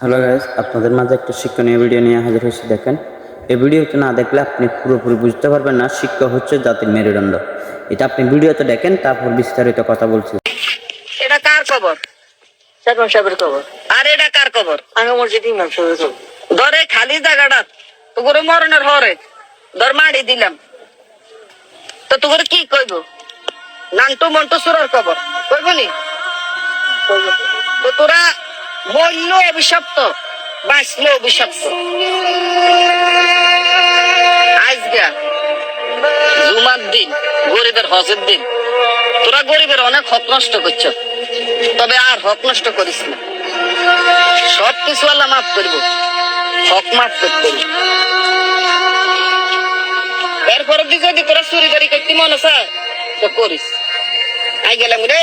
Hello guys আপনাদের মাঝে একটা শিক্ষণীয় ভিডিও নিয়ে হাজির হয়েছে দেখেন। এই ভিডিওটা না দেখলে আপনি পুরোপুরি বুঝতে পারবেন না শিক্ষা হচ্ছে জাতির মেরুদণ্ড। এটা আপনি ভিডিওতে দেখেন তারপর বিস্তারিত কথা বলছি। এটা কার কবর সাহেব সাহেবের খবর। আর এটা কার কবর আমি মসজিদ ইমাম সাহেবের খবর। ধরে খালি জায়গাটা তো করে মরণের হরে ধর মারি দিলাম। তো তো করে কি কইব? নান্টু মন্টু সুরার কবর কইবনি? তো তোরা মূল্য অভিশপ্ত বাঁচলো অভিশপ্ত। আজগা জুমার দিন, গরিবের হজের দিন। তোরা গরিবের অনেক হক নষ্ট করছ, তবে আর হক নষ্ট করিস না। সব কিছু আল্লাহ মাফ করব, হক মাফ করতে। এরপরে যদি তোরা চুরি বাড়ি করতে মনে চায় তো করিস। আই গেলাম রে।